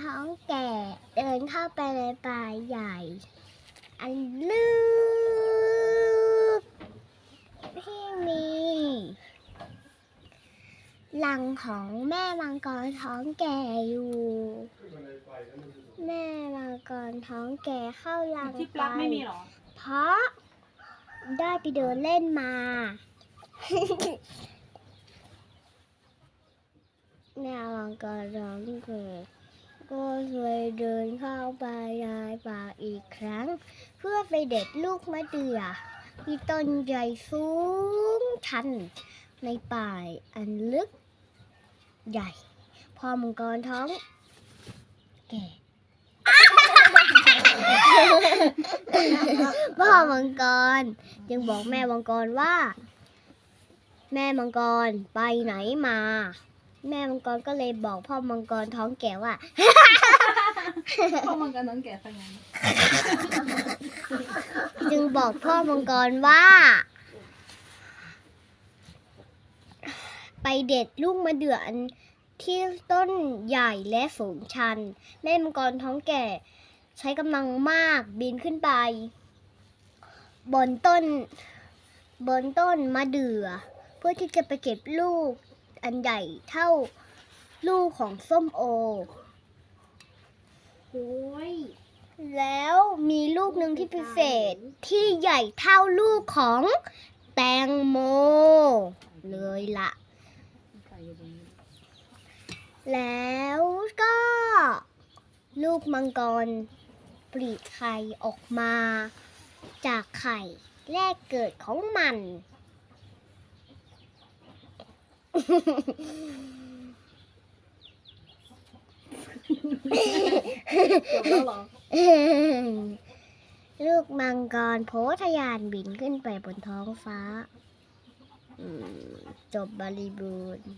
ท้องแก่เดินเข้าไปในป่าใหญ่ อันลึกที่มีรังของแม่มังกรท้องแก่อยู่ แม่มังกรท้องแก่เข้ารังที่ปไปลั๊กไม่มีเหรอ เพราะได้ไปเดินเล่นมา แม่มังกรร้องเกิด ก็เลยเดินเข้าไปในป่าอีกครั้ง เพื่อไปเด็ดลูกมะเดื่อที่ต้นใหญ่สูงชัน ในป่าอันลึก ใหญ่ พอมังกรท้อง แก่พ่อมังกรยังบอกแม่มังกรว่า แม่มังกรไปไหนมา แม่มังกรก็เลยบอกพ่อมังกรท้องแก่ว่าเพราะมันกันน้องแก่ขยันจึงบอกพ่อมังกรว่า ไปเด็ดลูกมะเดื่ออันที่ต้นใหญ่และสูงชัน แม่มังกรท้องแก่ ใช้กำลังมากบินขึ้นไป บนต้น บนต้นมะเดื่อ เพื่อที่จะไปเก็บลูก อันใหญ่เท่าลูกของส้มโอ โอ้ยแล้วมีลูกหนึ่งที่พิเศษที่ใหญ่เท่าลูกของแตงโม เลยละใส่อยู่ตรงนี้แล้วก็ลูกมังกรปลีกไข่ออกมา จากไข่แรกเกิดของมัน จบแล้วเหรอลูกมังกรโพธยานบินขึ้นไปบนท้องฟ้า อืม จบบริบูรณ์